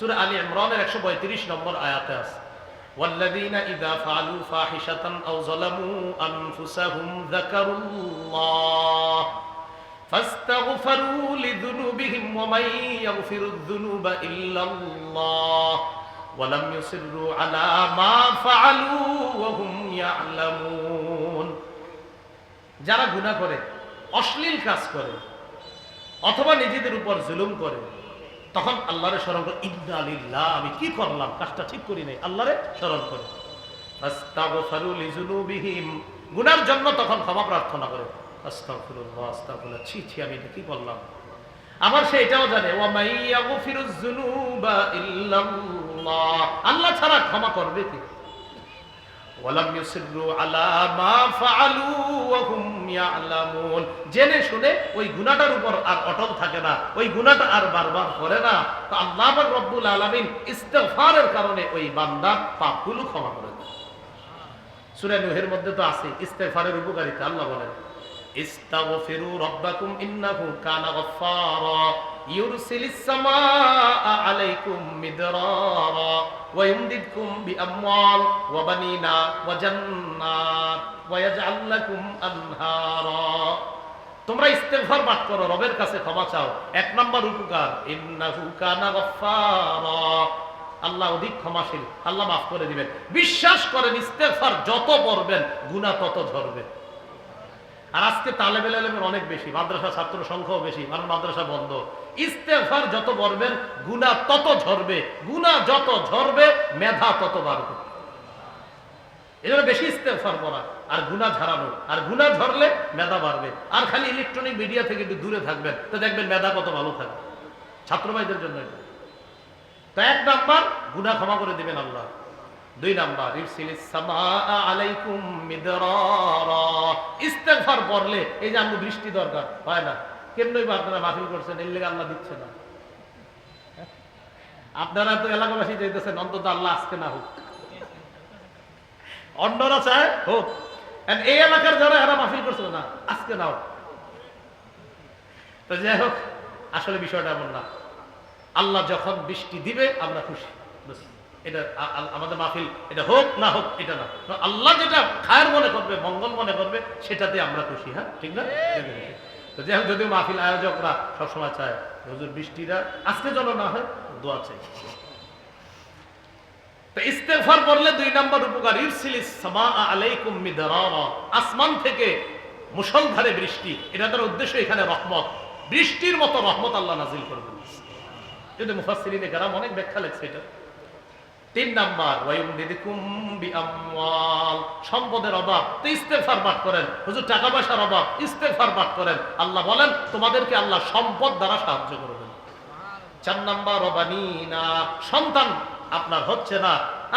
সূরা আলী ইমরানের 135 নম্বর আয়াতে আছে والذين إذا فعلوا فاحشة أو ظلموا أنفسهم ذكروا الله فاستغفروا لذنوبهم ومن يغفر الذنوب إلا الله ولم يصروا على ما فعلوا وهم يعلمون যারা গুনাহ করে অশ্লীল কাজ করে অথবা নিজেদের উপর জুলুম করে তখন আল্লাহরে স্মরণ করে, ইন্না লিল্লাহ, আমি কি করলাম? কাজটা ঠিক করি নাই। আল্লাহরে স্মরণ করে। গুনার জন্য তখন ক্ষমা প্রার্থনা করে। আস্তাগফিরুল্লাহ আস্তাগফিরুল্লাহ। ছি ছি, আমি এটা কি করলাম? আবার সে এটাও জানে ওয়া মাই ইয়াগফিরুয যুনুবা ইল্লাল্লাহ। আল্লাহ ছাড়া ক্ষমা করবে কি? জেনে শুনে ওই গুনাহটার উপর আর অটল থাকে না, ওই গুনাহটা আর বারবার করে না। তো আল্লাহ রব্বুল আলামিন ইস্তিগফারের কারণে ওই বান্দার পাপগুলো ক্ষমা করে দেন। সূরা নূহের মধ্যে তো আছে, ইস্তিগফারের উপকারিতা, আল্লাহ বলেন, ইস্তাগফিরু রাব্বাকুম ইন্নাহু কানা গফফারা। ইউরসিলিস সামাআ তোমরা ইস্তেগফার পাঠ করো, রবের কাছে ক্ষমা চাও। এক নম্বর উপকার আল্লাহ অধিক ক্ষমাশীল, আল্লাহ মাফ করে দিবেন। বিশ্বাস করেন, ইস্তেগফার যত পড়বেন, গুনাহ তত ঝরবে। আর আজকে তালেবেল অনেক বেশি মাদ্রাসা ছাত্র সংখ্যাও বেশি, কারণ মাদ্রাসা বন্ধ। ইস্তেফার যত বলবেন গুণা তত ঝরবে গুণা যত ঝরবে, মেধা তত বাড়বে। এই বেশি ইস্তেফার পড়া আর গুণা ঝরানো আর গুণা ঝরলে মেধা বাড়বে। আর খালি ইলেকট্রনিক মিডিয়া থেকে একটু দূরে থাকবেন, তো দেখবেন মেধা কত ভালো থাকবে ছাত্র জন্য তো এক নাম্বার গুণা ক্ষমা করে দিবেন আল্লাহ। দুই নাম্বার ইস্তেগফার পড়লে, এই যে আমাদের বৃষ্টি দরকার, হয় না? কেমনই বা আপনারা মাহফিল করছেন? এর লেগে আল্লাহ দিচ্ছে না। আপনারা তো এলাকাবাসী চাইতেছেন, অন্তত আল্লাহ আজকে না হোক। অন্যরা চায়, হোক। এই এলাকার যারা, এরা মাহফিল করছে না, আজকে না হোক। তো যাই হোক, আসলে বিষয়টা এমন না। আল্লাহ যখন বৃষ্টি দিবে, আমরা খুশি। এটা আমাদের মাহফিল, এটা হোক না হোক, এটা না। আল্লাহ যেটা খায়ের মনে করবে, মঙ্গল মনে করবে, সেটাতে আমরা খুশি হ্যাঁ? ঠিক না? যদিও মাহফিল আয়োজকরা সবসময় চায়, হুজুর বৃষ্টিটা আজকে যেন না হয় দোয়া চাই। তো ইস্তেগফার পড়লে দুই নাম্বার উপকার আসমান থেকে মুষলধারে বৃষ্টি, এটা তার উদ্দেশ্য এখানে রহমত। বৃষ্টির মতো রহমত আল্লাহ নাজিল করবেন। যদি মুফাসসিরিনে কেরাম অনেক ব্যাখ্যা লেখছে এটা। তিন নাম্বার সম্পদের অভাব, তো ইস্তেগফার পাঠ করেন। হুজুর টাকা পয়সার অভাব, ইস্তেগফার পাঠ করেন। আল্লাহ বলেন, তোমাদেরকে আল্লাহ সম্পদ দ্বারা সাহায্য করবেন। চার নাম্বার রবানিনা সন্তান আপনার হচ্ছে না।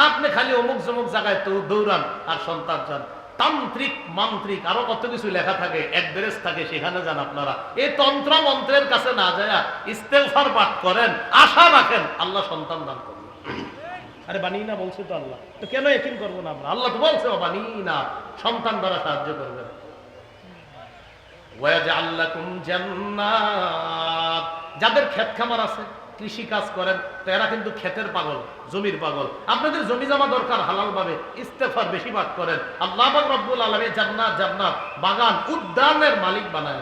আপনি খালি অমুক জমুক জায়গায় তো দৌড়ান আর সন্তান যান তান্ত্রিক, মান্ত্রিক, আরও কত কিছু লেখা থাকে, অ্যাড্রেস থাকে, সেখানে যান আপনারা। এই তন্ত্র মন্ত্রের কাছে না যায় ইস্তেগফার পাঠ করেন, আশা রাখেন আল্লাহ সন্তান দান করবেন। আরে বানিয়ে না বলছে তো আল্লাহ। তো কেন একিন করব না আমরা? আল্লাহ তো বলছে বানিয়ে না। সন্তান দ্বারা সাহায্য জান্নাত। যাদের ক্ষেত খামার আছে কৃষি কাজ করেন, তো এরা কিন্তু ক্ষেতের পাগল, জমির পাগল। আপনাদের জমি জমা দরকার, হালাল ভাবে ইস্তেফার বেশি পাঠ করেন। আল্লাহ রব্বুল আলামিন জান্নাত জান্নাত, বাগান, উদ্যানের মালিক বানায়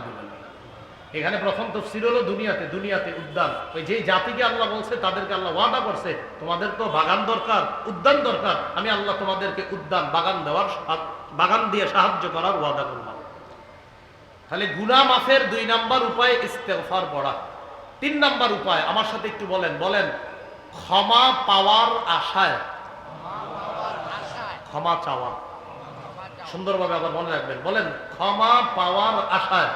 এখানে প্রথম তফসির হলো দুনিয়াতে দুনিয়াতে উদ্যান। ওই যে জাতিকে আল্লাহ বলছে, তাদেরকে আল্লাহ ওয়াদা করছে, তোমাদের তো বাগান দরকার, উদ্যান দরকার। আমি আল্লাহ তোমাদেরকে উদ্যান, বাগান দেওয়ার বাগান দিয়ে সাহায্য করার ওয়াদা করলাম। তাহলে গুনা মাফের দুই নাম্বার উপায় ইস্তেগফার পড়া। তিন নাম্বার উপায়, আমার সাথে একটু বলেন বলেন, ক্ষমা পাওয়ার আশায়। ক্ষমা চাওয়া। সুন্দরভাবে আবার মনে রাখবেন, বলেন, ক্ষমা পাওয়ার আশায়।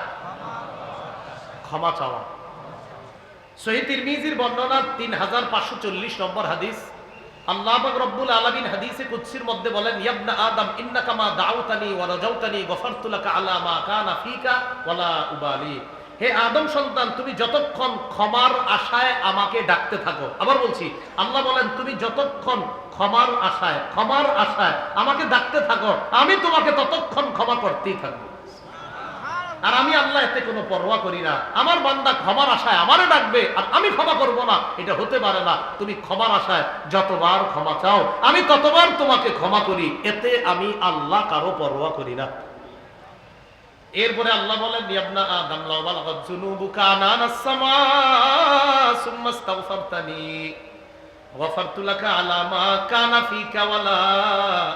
ক্ষমা চাওয়া। সহি তিরমিজির বর্ণনা তিন হাজার পাঁচশো চল্লিশ নম্বর হাদিস। মধ্যে বলেন, ইয়াবনা উবালি। হে আদম সন্তান, তুমি যতক্ষণ ক্ষমার আশায় আমাকে ডাকতে থাকো, আবার বলছি বলেন, তুমি যতক্ষণ ক্ষমার আশায় ক্ষমার আশায় আমাকে ডাকতে থাকো, আমি তোমাকে ততক্ষণ ক্ষমা করতেই থাকব। আমি আল্লাহ এতে কোনো পরোয়া করি না। আমার বান্দা ক্ষমার আশায় আমারে ডাকবে আর আমি ক্ষমা করব না। এটা হতে পারে না। তুমি ক্ষমার আশায় যতবার ক্ষমা চাও, আমি ততবার তোমাকে ক্ষমা করি। এতে আমি আল্লাহ কারও পরোয়া করি না। এরপরে আল্লাহ বলেন, ইয়াবনা আদম ওয়ালা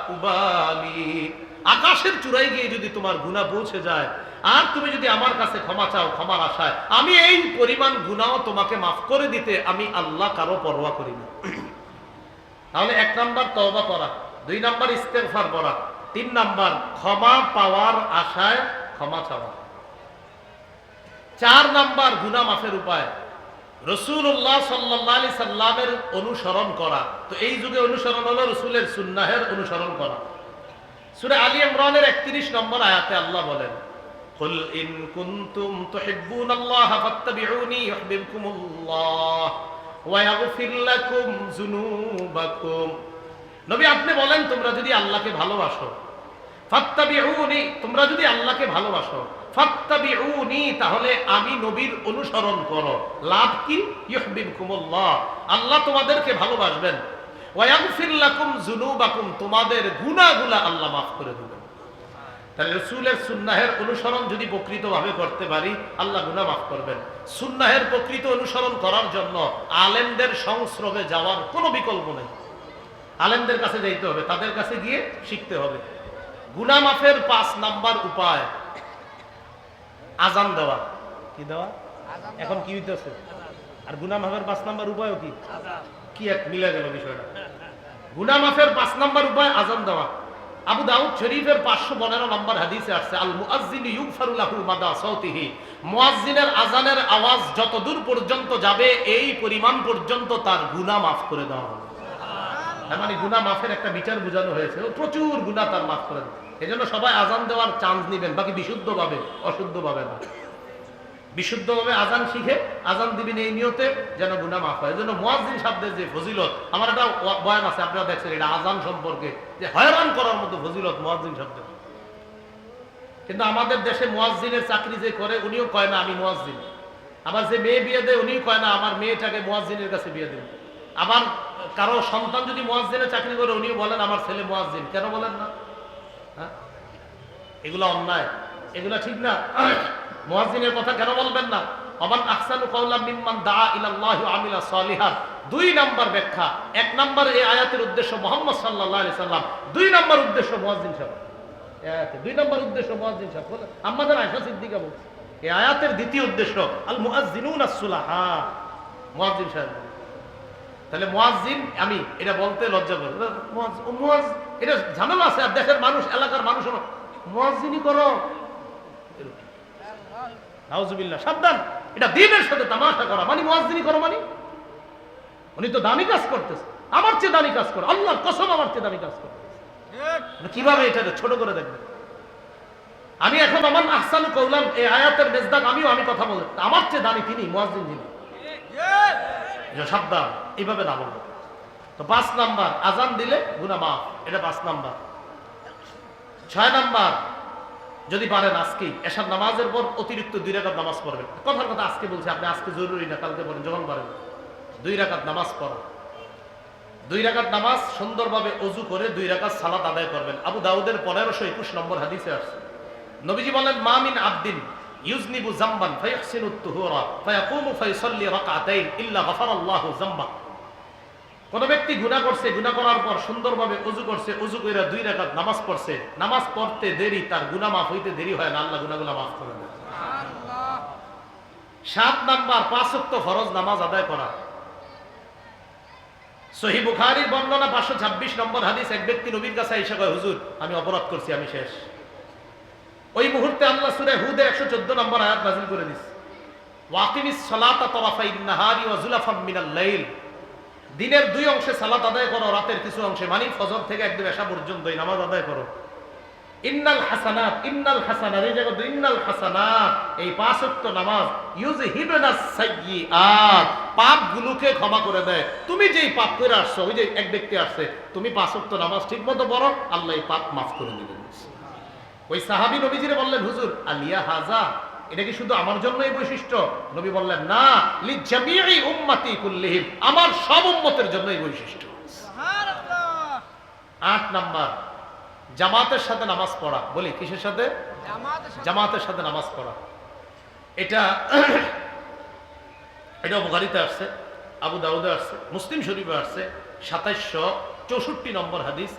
উবালি। আকাশের চূড়ায় গিয়ে যদি তোমার গুনাহ পৌঁছে যায়, আর তুমি যদি আমার কাছে ক্ষমা চাও, ক্ষমার আশায়, আমি এই পরিমাণ গুনাহ তোমাকে মাফ করে দিতে আমি আল্লাহ কারও পরোয়া করি না। তাহলে এক নাম্বার তওবা করা, দুই নাম্বার ইস্তেগফার করা, তিন নাম্বার ক্ষমা পাওয়ার আশায় ক্ষমা চাওয়া। চার নাম্বার গুনা মাফের উপায় রসুল্লাহ সাল্লি সাল্লামের অনুসরণ করা। তো এই যুগে অনুসরণ হলো রসুলের সুন্নাহের অনুসরণ করা। সুরে আলী ইমরানের একত্রিশ নম্বর আয়াতে আল্লাহ বলেন قل إن كنتم تحبون الله فاتبعوني يحببكم الله ويغفر لكم ذنوبكم নবী আপনি বলেন তোমরা যদি আল্লাহকে ভালোবাসো ফাত্তাবিউনি তোমরা যদি আল্লাহকে ভালোবাসো ফাত্তাবিউনি তাহলে আমি নবীর অনুসরণ করো লাভ কি ইউহিব্বুকুমুল্লাহ আল্লাহ তোমাদেরকে ভালোবাসবেন ওয়ায়াগফির লাকুম যুনুবাকুম তোমাদের গুনাহগুলা আল্লাহ মাফ করে দিবেন। তাহলে রসুলের সুন্নাহের অনুসরণ যদি প্রকৃতভাবে করতে পারি আল্লাহ গুনাহ মাফ করবেন। সুন্নাহের প্রকৃত অনুসরণ করার জন্য আলেমদের সংস্রবে যাওয়ার কোনো বিকল্প নেই। আলেমদের কাছে যাইতে হবে তাদের কাছে গিয়ে শিখতে হবে। গুনা মাফের পাঁচ নাম্বার উপায় আজান দেওয়া। কি দেওয়া? এখন কি হইতেছে? আর গুনা মাফের পাঁচ নাম্বার উপায়ও কি? কি এক মিলে গেল বিষয়টা। গুনা মাফের পাঁচ নাম্বার উপায় আজান দেওয়া। আবু দাউদ শরীফের পাঁচশো পনেরো নম্বর হাদিসে আসছে আল মাদা আজানের আওয়াজ যত দূর পর্যন্ত যাবে, এই পরিমাণ পর্যন্ত তার গুনাহ মাফ করে দেওয়া হবে। তার মানে গুনাহ মাফের একটা বিচার বোঝানো হয়েছে। প্রচুর গুনাহ তার মাফ করে দেয়। এজন্য সবাই আজান দেওয়ার চান্স নেবেন, বাকি বিশুদ্ধভাবে, অশুদ্ধভাবে না। বিশুদ্ধভাবে আজান শিখে আজান দিবেন এই নিয়তে যেন গুনাহ মাফ হয়। এজন্য মুয়াজ্জিন শব্দের যে ফজিলত, আমার একটা বয়ান আছে আপনারা দেখছেন এটা আজান সম্পর্কে, যে হয়রান করার মতো ফজিলত মুয়াজ্জিন শব্দের কিন্তু আমাদের দেশে মুয়াজ্জিনের চাকরি যে করে, উনিও কয় না, আমি মুয়াজ্জিন। আবার যে মেয়ে বিয়ে দেয়, উনিও কয় না, আমার মেয়েটাকে মুয়াজ্জিনের কাছে বিয়ে দেন আবার কারও সন্তান যদি মুয়াজ্জিনের চাকরি করে, উনিও বলেন, আমার ছেলে মুয়াজ্জিন। কেন বলেন না? হ্যাঁ? এগুলো অন্যায়। এগুলো ঠিক না? মুয়াজ্জিনের কথা কেন বলবেন না? দুই নাম্বার ব্যাখ্যা। এক উদ্দেশ্য মুহাম্মদ দুই উদ্দেশ্য আয়াতের দ্বিতীয় উদ্দেশ্য তাহলে আমি এটা বলতে লজ্জা করি। এটা ঝামেলা আছে, আর দেশের মানুষ, এলাকার মানুষ মুয়াজ্জিনই করো। নাউজুবিল্লাহ সাবধান। এটা দিনের সাথে তামাশা করা মানে মুয়াজ্জিনই করো মানে। উনি তো দামি কাজ করতেছে। আমার চেয়ে দামি কাজ করো। আল্লাহর কসম আমার চেয়ে দামি কাজ করো। কীভাবে এটা ছোট করে দেখবেন? আমি এখন আমার আহসানু কৌলাম এই আয়াতের মেজদাক আমিও আমি কথা বলি আমার চেয়ে দামি তিনি মুয়াজ্জিন যিনি। সাবধান এইভাবে না বলব তো পাঁচ নাম্বার আজান দিলে গুনা মাফ। এটা পাঁচ নাম্বার। ছয় নাম্বার যদি পারেন আজকেই এসার নামাজের পর অতিরিক্ত দুই রাকাত নামাজ পড়বেন। কথার কথা আজকে বলছি, আপনি আজকে জরুরি না, কালকে পড়েন যখন পারেন। দুই রাকাত নামাজ পড়া। দুই রাকাত নামাজ সুন্দরভাবে অজু করে দুই রাকাত সালাত আদায় করবেন। আবু দাউদের পনেরোশো একুশ নম্বর হাদিসে আসছে। নবীজি বলেন মামিন আব্দিন ইউজনিবু জাম্বান ফায়াহসিনু তুহুরা, ফায়াকুমু ফায়ুসাল্লি রাকাতাইন ইল্লা গাফারাল্লাহু জাম্বা কোন ব্যক্তি গুনাহ করছে গুনাহ করার পর সুন্দরভাবে অজু করছে অজু কইরা দুই রাকাত নামাজ পড়ছে নামাজ পড়তে দেরি তার গুনাহ মাফ হইতে দেরি হয় না আল্লাহ গুনাহগুলো মাফ করে দেয়। সাত নাম্বার পাঁচ ওয়াক্ত ফরজ নামাজ আদায় করা। সহি বুখারীর বর্ণনা পাঁচশো ছাব্বিশ নম্বর হাদিস এক ব্যক্তি নবীর কাছে এসে কয় হুজুর আমি অপরাধ করছি আমি শেষ। ওই মুহূর্তে আল্লাহ সুরে হুদের একশো চোদ্দ নম্বর আয়াত নাজিল করে দিস ওয়াকিমিস সালাতা তরাফাই নাহারি ওয়া জুলাফাম মিনাল লাইল। দিনের দুই অংশে সালাত আদায় করো, রাতের কিছু অংশে। মানে ফজর থেকে একদম এসা পর্যন্ত নামাজ আদায় করো। ইন্নাল হাসানাত ইন্নাল হাসানাত, এই জায়গায় ইন্নাল হাসানাত, এই পাঁচ ওয়াক্ত নামাজ। ইউজহিবনাস সাইয়্যিআত, পাপগুলোকে ক্ষমা করে দেয়। তুমি যেই পাপ করে আসছো, ওই যে এক ব্যক্তি আসছে, তুমি পাঁচ ওয়াক্ত নামাজ ঠিকমতো পড়ো, আল্লাহ এই পাপ মাফ করে দিবেন। ওই সাহাবি নবীজিরে বললেন, হুজুর, আলিয়া হাজা এটা কি শুধু আমার জন্য এই বৈশিষ্ট্য? নবী বললেন না লি জামিই উম্মতি কুল্লিহিম আমার সব উম্মতের জন্য এই বৈশিষ্ট্য আট নাম্বার জামাতের সাথে নামাজ পড়া। বলি কিসের সাথে? জামাতের সাথে। নামাজ পড়া। এটা এটা বুখারিতে আসছে আবু দাউদে আসছে মুসলিম শরীফে আসছে সাতাইশশো চৌষট্টি নম্বর হাদিস।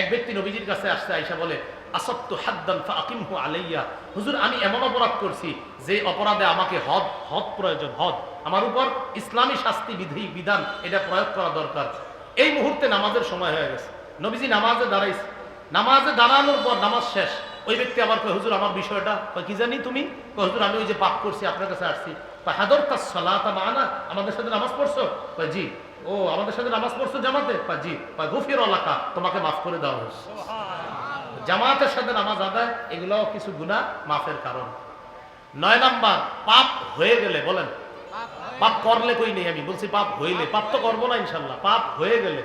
এক ব্যক্তি নবীজির কাছে আসছে আইসা বলে হুজুর আমি এমন অপরাধ করছি যে অপরাধে আমাকে হদ হদ প্রয়োজন হদ। আমার উপর ইসলামী শাস্তি বিধি বিধান এটা প্রয়োগ করা দরকার। এই মুহূর্তে নামাজের সময় হয়ে গেছে। নবীজি নামাজে দাঁড়াইছে। নামাজে দাঁড়ানোর পর নামাজ শেষ। ওই ব্যক্তি আবার কয় হুজুর আমার বিষয়টা কি জানি তুমি? কয়, হুজুর আমি ওই যে পাপ করছি আপনার কাছে আসছি। হাদর তার সলাতা মানা আমাদের সাথে নামাজ পড়ছো? কয়, জি। ও আমাদের সাথে নামাজ পড়ছো জামাতে? কয়, জি। কয়, গফির এলাকা তোমাকে মাফ করে দেওয়া হয়েছে। জামাতের সাথে নামাজ আদায় এগুলো কিছু গুণা মাফের কারণ। নয় নাম্বার, পাপ হয়ে গেলে, বলেন। পাপ করলে কই নেই আমি? বলছি পাপ হইলে। পাপ তো করব না, ইনশাল্লাহ। পাপ হয়ে গেলে।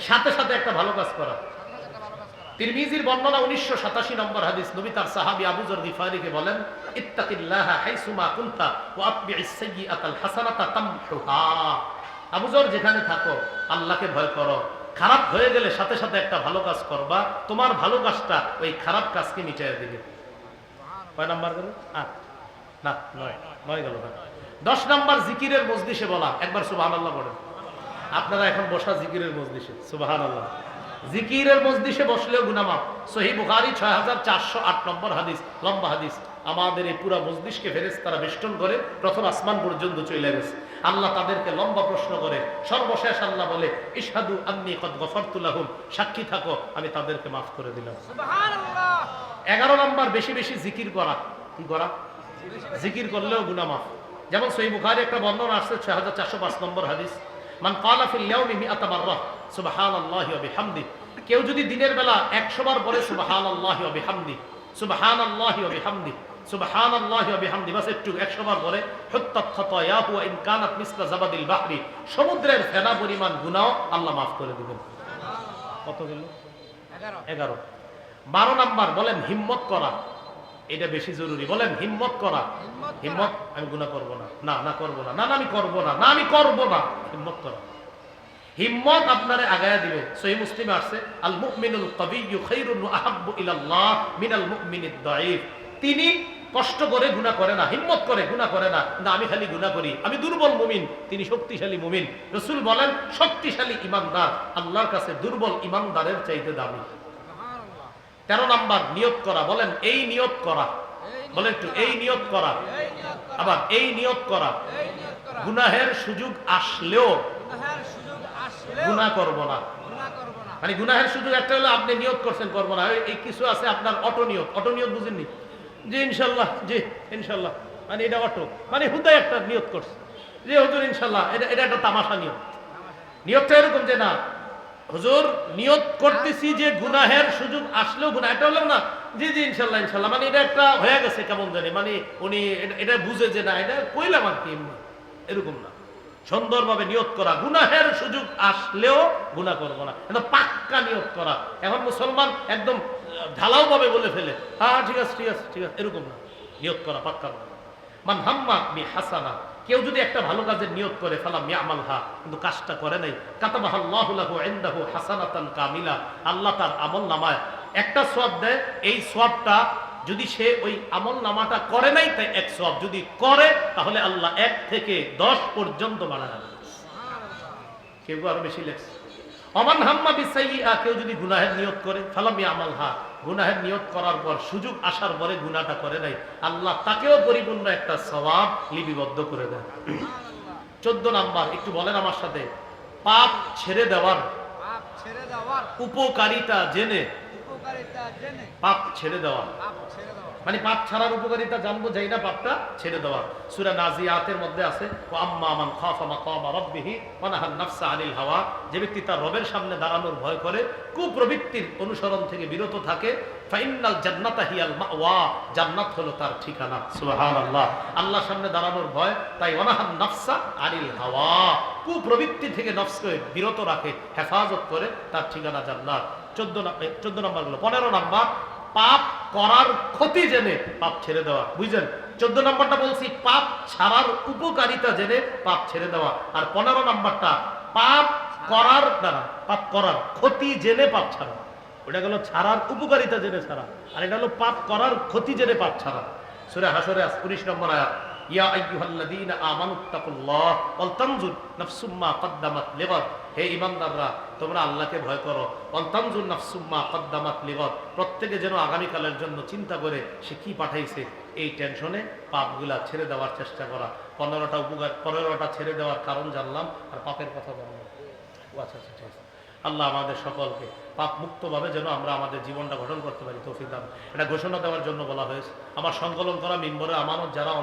সাথে সাথে একটা ভালো কাজ করা। তিরমিজির বর্ণনা উনিশশো সাতাশি নম্বর হাদিস। নবী তার সাহাবি আবু জর গিফারিকে বলেন, ইত্তাকিল্লাহ যেখানে থাকো, আল্লাহকে ভয় করো। খারাপ হয়ে গেলে সাথে সাথে একটা ভালো কাজ করবা, তোমার ভালো কাজটা ওই খারাপ কাজকে মিটাইয়া দিবে। কয় নাম্বার গেল? না, নয় নয় গেল দশ নাম্বার জিকিরের মজলিসে বলা একবার সুবাহান আল্লাহ বলেন। আপনারা এখন বসা জিকিরের মজলিসে সুবাহান আল্লাহ জিকিরের মজলিসে বসলেও গুনামাপ সহি বুখারি ছয় হাজার চারশো আট নম্বর হাদিস, লম্বা হাদিস। আমাদের এই পুরা মজলিসকে ফেরেস তারা বেষ্টন করে প্রথম আসমান পর্যন্ত চলে গেছে। আল্লাহ তাদেরকে লম্বা প্রশ্ন করে সর্বশেষ আল্লাহ বলে ইশহাদু আন্নি কদ গফরতুল্লাহুম সাক্ষী থাকো আমি তাদেরকে মাফ করে দিলাম। এগারো নম্বর বেশি বেশি জিকির করা। কি করা? জিকির করলেও গুনা মাফ। যেমন সহি বুখারি একটা বর্ণনা আসছে ছয় হাজার চারশো পাঁচ নম্বর হাদিস মান কালা ফিল ইয়াউমি মিআতা মাররা সুবহানাল্লাহি ওয়া বিহামদি। কেউ যদি দিনের বেলা 100 বার বলে সুবহানাল্লাহি ওয়া বিহামদি। সুবহানাল্লাহি ওয়া বিহামদি। সুবহানাল্লাহি ওয়া বিহামদি বাস একটু 100 বার বলে হুত্তাত খাতায়াহু ওয়া ইন মিসলা জাবাদিল বাহরি সমুদ্রের ফেনা পরিমাণ গুনাহ আল্লাহ মাফ করে দিবেন। কত গেল? 11 বারো নাম্বার বলেন হিম্মত করা। এটা বেশি জরুরি। বলেন হিম্মত করা। হিম্মত আমি গুণা করব না। না না করব না। না আমি করব না। না আমি করব না। হিম্মত করা। হিম্মত আপনারে আগায়া দিবে। সহি মুসলিমে আসছে আল মুমিনুল কবিয়্যু খায়রুন ওয়া আহাব্বু ইলাল্লাহ মিনাল মুমিনিদ দাঈফ। তিনি কষ্ট করে গুনাহ করে না, হিম্মত করে গুনাহ করে না আমি খালি গুনাহ করি, আমি দুর্বল মুমিন, তিনি শক্তিশালী মুমিন। রসূল বলেন, শক্তিশালী ইমানদার, আল্লাহর কাছে দুর্বল ইমানদারের চাইতে দামি। তেরো নাম্বার, নিয়ত করা, বলেন, এই নিয়ত করা। বলেন একটু, এই নিয়ত করা। আবার, এই নিয়ত করা। গুনাহের সুযোগ আসলেও গুনাহ করব না। মানে গুনাহের সুযোগ একটা হলো, আপনি নিয়ত করছেন, করব না। এই- কিছু আছে আপনার অটো নিয়ত। অটো নিয়ত বুঝেননি? জি ইনশাল্লাহ জি, ইনশাল্লাহ। মানে এটা অটো। মানে হুদায় একটা নিয়ত করছে। যে হুজুর, ইনশাল্লাহ, এটা এটা একটা তামাশা নিয়ত। নিয়তটা এরকম যে না, হুজুর, নিয়ত করতেছি যে গুনাহের সুযোগ আসলেও গুনাহ, এটা হলো না, জি জি, ইনশাল্লাহ ইনশাল্লাহ। মানে এটা একটা হয়ে গেছে কেমন জানি। মানে উনি এটা- বুঝে যে না, এটা কইলাম আর কি এমনি। এরকম না। সুন্দরভাবে নিয়ত করা। গুনাহের সুযোগ আসলেও গুনাহ করব না। পাক্কা নিয়ত করা। এখন মুসলমান একদম ঢালাও ভাবে বলে ফেলে। হ্যাঁ ঠিক আছে ঠিক আছে ঠিক আছে। এরকম না। নিয়ত করা, পাক্কা করা মান হাম্মা বি হাসানা। কেউ যদি একটা ভালো কাজের নিয়ত করে ফালাম ইয়ামালহা কিন্তু কাজটা করে নাই। কাতাবাহাল্লাহু লাহু ইনদাহু হাসানাতান কামিলা। আল্লাহ তার আমল নামায়। একটা সওয়াব দেয়, এই সওয়াবটা যদি সে ওই আমল নামাটা করে নাই, তাই এক সওয়াব। যদি করে, তাহলে আল্লাহ এক থেকে দশ পর্যন্ত বাড়ায় দেবে। কেউ আরও বেশি লেখছে। অমান হাম্মা বিসাইয়া কেউ যদি গুনাহের নিয়োগ করে ফালামি হা। গুনাহের নিয়ত করার পর সুযোগ আসার পরে গুনাহটা করে নাই। আল্লাহ তাকেও পরিপূর্ণ একটা স্বভাব লিপিবদ্ধ করে দেন। চোদ্দ নাম্বার একটু বলেন আমার সাথে। পাপ ছেড়ে দেওয়ার উপকারিতা জেনে পাপ ছেড়ে দেওয়া। মানে পাপ ছাড়ার উপকারিতা জানব, যাই না পাপটা ছেড়ে দেওয়া সূরা নাজিয়াতের মধ্যে আছে হাওয়া। যে ব্যক্তি তার রবের সামনে দাঁড়ানোর ভয় করে, কুপ্রবৃত্তির অনুসরণ থেকে বিরত থাকে ঠিকানা। সামনে দাঁড়ানোর ভয়, তাই আনিল হাওয়া। থেকে বিরত রাখে, হেফাজত করে তার ঠিকানা জান্নাত। চোদ্দ চোদ্দ নম্বর পনেরো নাম্বার, পাপ করার ক্ষতি জেনে পাপ ছেড়ে দেওয়া, বুঝলেন? চোদ্দ নম্বরটা বলছি, পাপ ছাড়ার উপকারিতা জেনে পাপ ছেড়ে দেওয়া। আর পনেরো নম্বরটা, পাপ করার দ্বারা, পাপ করার ক্ষতি জেনে পাপ ছাড়া। ওটা গেল ছাড়ার উপকারিতা জেনে ছাড়া, আর এটা হলো পাপ করার ক্ষতি জেনে পাপ ছাড়া। সুরে হাসরে আজ উনিশ নম্বর আয়াত, ইয়া আইয়ুহাল্লাযীনা আমানুত্তাকুল্লাহ ওয়াল তানজুর নাফসুম মা কদ্দামাত লিগাদ। হে ঈমানদাররা তোমরা আল্লাহকে ভয় করো। ওয়াল তানজুর নাফসুম মা কদ্দামাত লিগাদ। প্রত্যেকে যেন আগামীকালের জন্য চিন্তা করে সে কি পাঠাইছে, এই টেনশনে পাপগুলা ছেড়ে দেওয়ার চেষ্টা করা। পনেরোটা উপকার, পনেরোটা ছেড়ে দেওয়ার কারণ জানলাম, আর পাপের কথা ও আচ্ছা আচ্ছা ঠিক আছে আল্লাহ আমাদের সকলকে পাপ মুক্তভাবে যেন আমরা আমাদের জীবনটা গঠন করতে পারি, তৌফিক দান। এটা ঘোষণা দেওয়ার জন্য বলা হয়েছে। আমার সংকলন করা মিম্বরে আমানত যারা